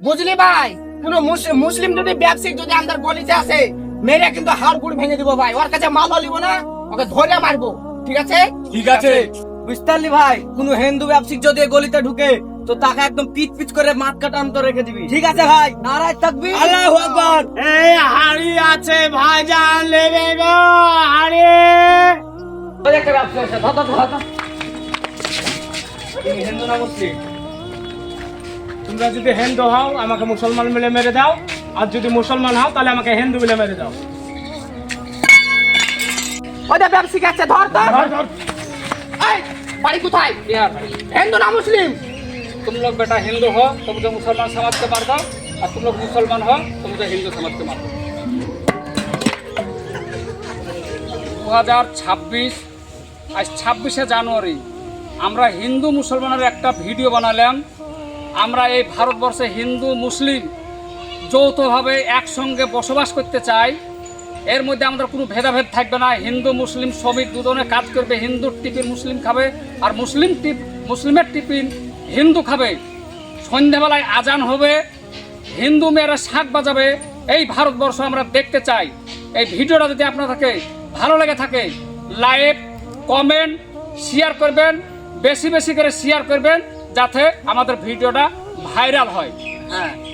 বুঝলি ভাই? কোন মুসলিম যদি ব্যবসায়িক যদি আমাদের গলিতে আসে মেরে কিন্তু হাড় গুড় ভেঙে দিব ভাই। ওর কাছে মাল লিব না ওকে ধরে মারবো। ঠিক আছে? ঠিক আছে। বুঝতে ভাই কোন হিন্দু ব্যবসায়িক যদি গলিতে ঢুকে তো তাকে একদম পিট পিট করে মাঠ কাটা অন্ত রেখে দিবি। ঠিক আছে ভাই? নারায় থাকবি। আল্লাহু আকবার। এই হাড়ি আছে ভাই জান লেবে গো হাড়ি। ওই একটা ব্যবসা আছে ধর, ধর হিন্দু না মুসলিম? তোমরা যদি হিন্দু হও আমাকে মুসলমান মিলে মেরে দাও আর যদি মুসলমান হও তাহলে আমাকে হিন্দু মিলে মেরে দাও ওদের ব্যবসায়িক আছে ধর ধর ধর, ধর। এই, বাড়ি কোথায় হিন্দু না মুসলিম तुम लोग बेटा हिंदू हो तो मुझे मुसलमान समाज के मार दो और तुम लोग मुसलमान हो तो मुझे हिंदू समाज के मार दो দু হাজার ছাব্বিশ আজ ছাব্বিশে জানুয়ারি আমরা হিন্দু মুসলমানের একটা ভিডিও বানালাম আমরা এই ভারতবর্ষে হিন্দু, মুসলিম যৌথভাবে একসঙ্গে বসবাস করতে চাই। এর মধ্যে আমাদের কোনো ভেদাভেদ থাকবে না। হিন্দু, মুসলিম শ্রমিক দুজনে কাজ করবে। হিন্দুর টিফিন মুসলিম খাবে আর মুসলিম টিপ মুসলিমের টিফিন হিন্দু খাবে। সন্ধ্যাবেলায় আজান হবে। হিন্দু মেয়েরা শাক বাজাবে। এই ভারতবর্ষ আমরা দেখতে চাই। এই ভিডিওটা যদি আপনাদেরকে ভালো লেগে থাকে, লাইক, কমেন্ট শেয়ার করবেন। বেশি বেশি করে শেয়ার করবেন। যাতে আমাদের ভিডিওটা ভাইরাল হয়। হ্যাঁ।